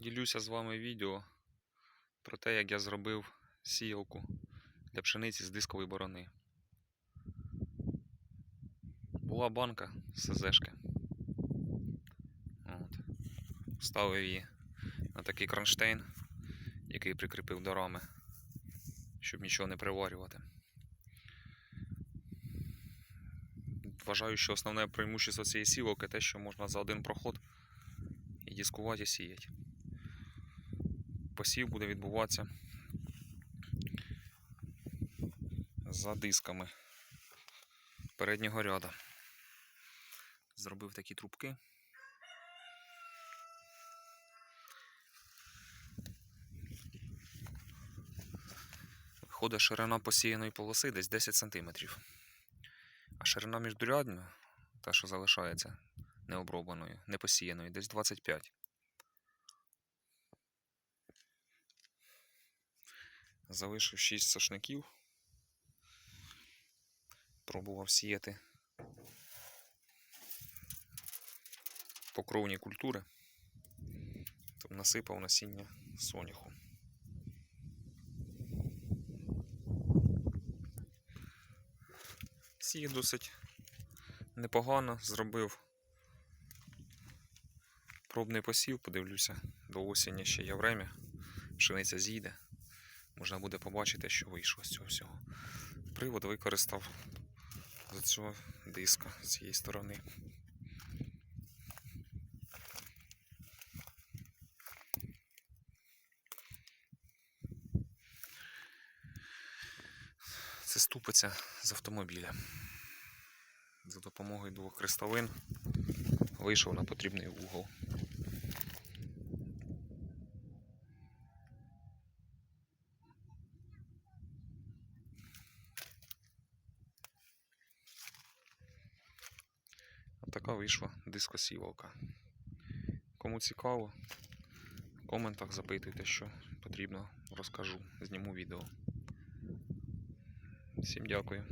Ділюся з вами відео про те, як я зробив сіялку для пшениці з дискової борони. Була банка СЗшки. От. Ставив її на такий кронштейн, який прикріпив до рами, щоб нічого не приварювати. Вважаю, що основне преимущество цієї сівалки те, що можна за один проход і дискувати і сіяти. Посів буде відбуватися за дисками переднього ряда. Зробив такі трубки. Виходить ширина посіяної полоси десь 10 см. А ширина міждурядна, та що залишається необробленою, непосіяною, десь 25. Залишив 6 сошників. Пробував сіяти покровні культури. Там насипав насіння соняху. Сіє досить непогано, зробив пробний посів, подивлюся, до осені ще є время, пшениця зійде. Можна буде побачити, що вийшло з цього всього. Привод використав з цього диска з цієї сторони. Це ступиця з автомобіля. За допомогою двох крестовин вийшов на потрібний Така вийшла дискосівалка. Кому цікаво, в коментах запитуйте, що потрібно, розкажу, зніму відео. Всім дякую.